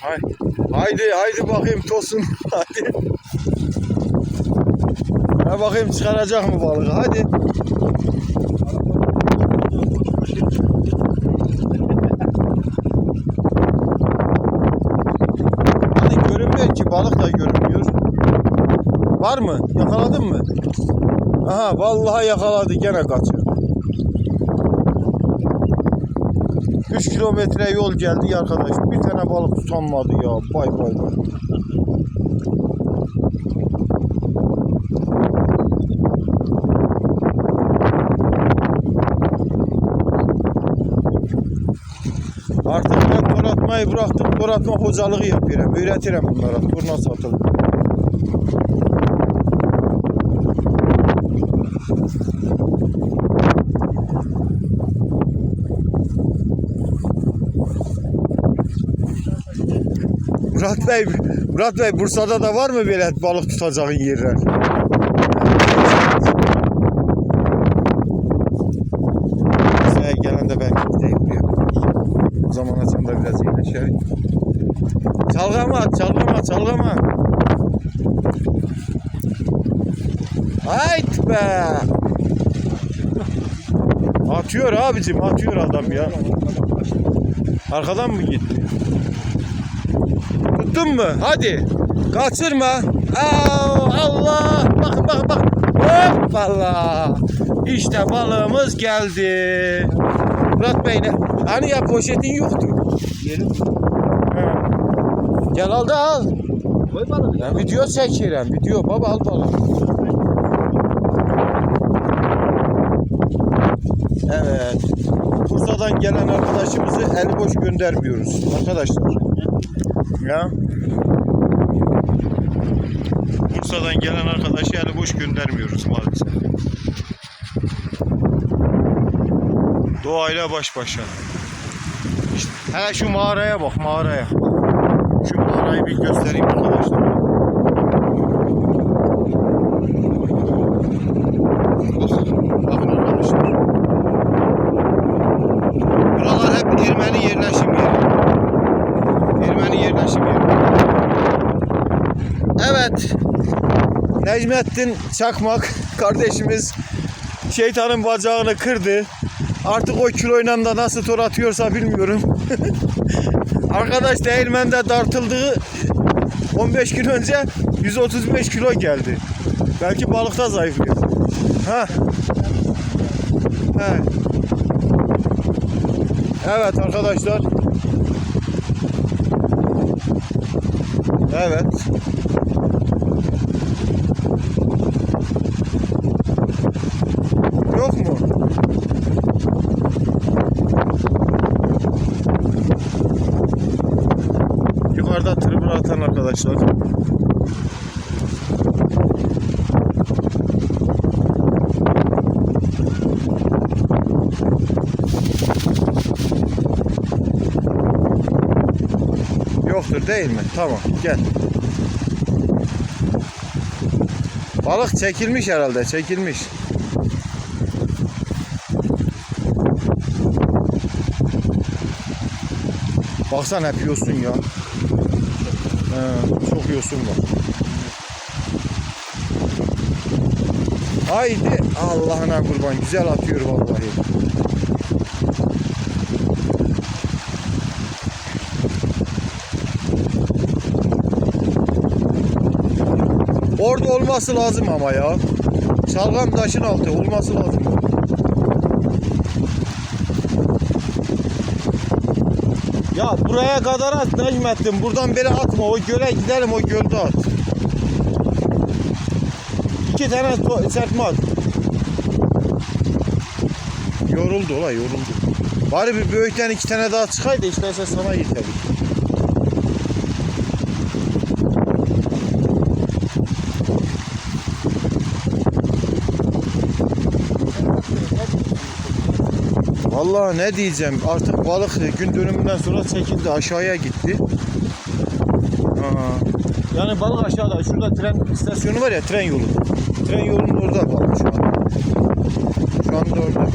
Hay, haydi haydi bakayım Tosun hadi. Ha bakayım çıkaracak mı balığı hadi. Hadi görünmüyor ki balık da görünmüyor. Var mı? Yakaladın mı? Aha vallahi yakaladı gene kaçıyor. 3 kilometre yol geldi arkadaş. Bir tane balık tutanmadı ya. Bay bay bay. Artık ben tor atmayı bıraktım. Tor atma hocalığı yapıyorum. Öğretirim bunlara. Tor nasıl Bey, Murat Bey Bursa'da da var mı böyle balık tutacağın yerler? Bursa'ya gelen de belki gideyim buraya. O zaman açım da biraz iyileşer. Çalgama çalgama, çalgama. Hayt be! Atıyor abicim, atıyor adam ya. Arkadan mı gitti? Tuttun mu? Hadi. Kaçırma. Aa, Allah. Bakın bakın bakın. Hoppala. İşte balığımız geldi. Murat Bey ne? Hani ya poşetin yoktu. Gel al da al. Koy balığı. Ben video çekiyorum. Video baba al balık. Evet. Bursa'dan gelen arkadaşımızı eli boş göndermiyoruz arkadaşlar. Ya. Bursa'dan gelen arkadaşı eli boş göndermiyoruz maalesef. Doğayla baş başa. İşte, hele şu mağaraya bak mağaraya. Şu mağarayı bir göstereyim arkadaşlar. Bakın arkadaşlar. Necmettin Çakmak kardeşimiz şeytanın bacağını kırdı. Artık o kiloyla da nasıl tor atıyorsa bilmiyorum. Arkadaş değirmende dartıldığı 15 gün önce 135 kilo geldi. Belki balıkta zayıflıyor. Ha. He. Evet arkadaşlar. Evet. Yok mu? Yukarıda tırmır atan arkadaşlar. Yoktur değil mi? Tamam gel. Balık çekilmiş herhalde çekilmiş. Baksana hep yosun ya. Çok yosun var. Haydi Allah'ına kurban güzel atıyor vallahi. Orada olması lazım ama ya. Şalgam taşın altı olması lazım. Ya buraya kadar at Necmettin. Buradan beri atma. O göle gidelim o gölde at. İki tane serpme at. Yoruldu ola yoruldu. Bari bir büyükten iki tane daha çıkaydı isterse sana yeter. Vallahi ne diyeceğim artık balık gün dönümünden sonra çekildi aşağıya gitti. Aa, yani balık aşağıda şurada tren istasyonu var ya tren yolu. Tren yolunun orada balık şu an. Şu anda orada.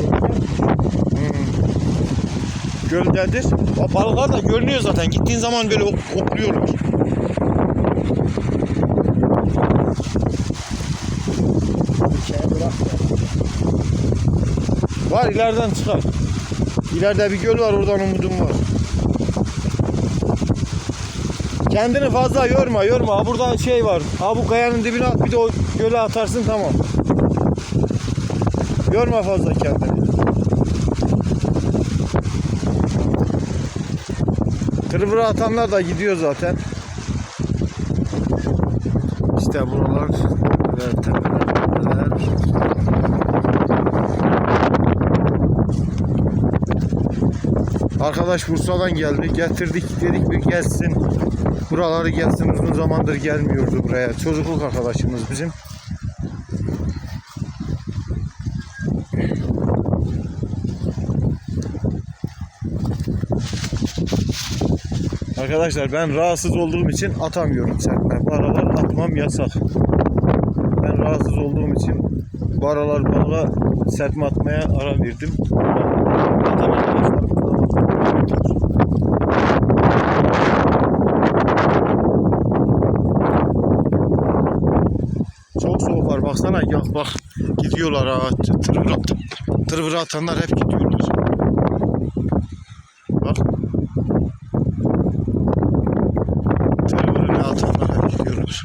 Hmm. göldedir. Balıklar da görünüyor zaten. Gittiğin zaman böyle ok okluyorlar. Var ileriden çıkar. İleride bir göl var oradan umudum var. Kendini fazla yorma yorma. Ha burada şey var. Ha bu kayanın dibine at bir de o göle atarsın tamam. Yorma fazla kendini. Tırvıra atanlar da gidiyor zaten. İşte buralar ve tepeler. Arkadaş Bursa'dan geldi. Getirdik dedik bir gelsin. Buraları gelsin. Uzun zamandır gelmiyordu buraya. Çocukluk arkadaşımız bizim. Arkadaşlar ben rahatsız olduğum için atamıyorum serpme. Bu aralar atmam yasak. Ben rahatsız olduğum için bu aralar balığa serpme atmaya ara verdim. Atan. Çok soğuk var baksana ya bak gidiyorlar ha tırvır, at, tırvır atanlar hep gidiyorlar. Bak. Tırvırını atanlar hep gidiyorlar.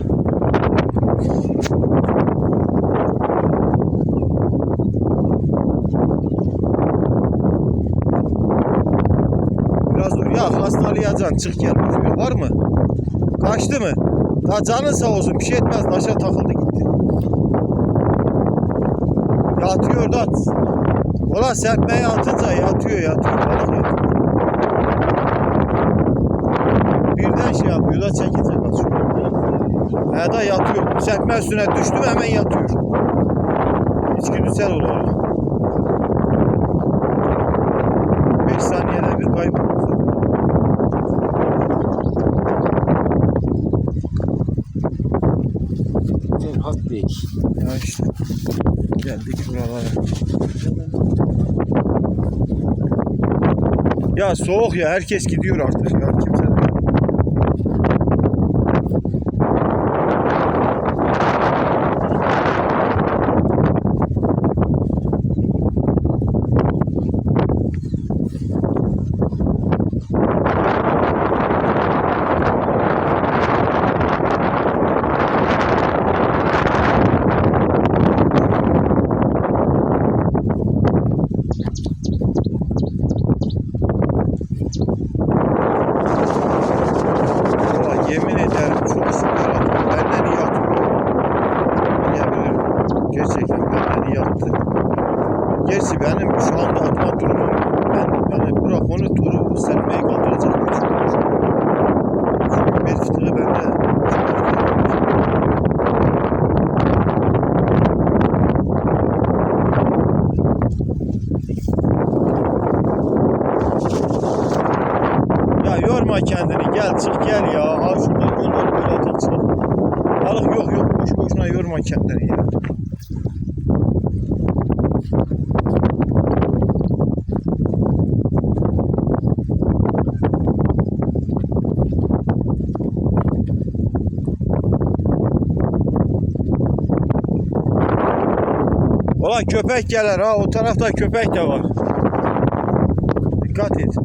Ya hastalayacaksın çık gel. Var mı? Kaçtı mı? Ya canın sağ olsun bir şey etmez. Taşa takıldı gitti. Yatıyor da. Ulan serpmeye atınca yatıyor yatıyor. Balık yatıyor. Birden şey yapıyor da çekince kaçıyor. He da yatıyor. Serpme üstüne düştü mü hemen yatıyor. İçgüdüsel olarak. 5 saniyede bir kayboluyor. Değil. Ya işte geldik buralara. Ya soğuk ya herkes gidiyor artık ya Gerçi benim şu anda atma durumum ben yani bırak onu turu sermeyi kaldıracak gücüm var. Çünkü bir fıtığı bende. Ya yorma kendini gel çık gel ya. Ha şurada var göl atak çık. Balık yok yok boş boşuna yorma kendini ya. Ulan köpek gelir ha o tarafta köpek de var. Dikkat et.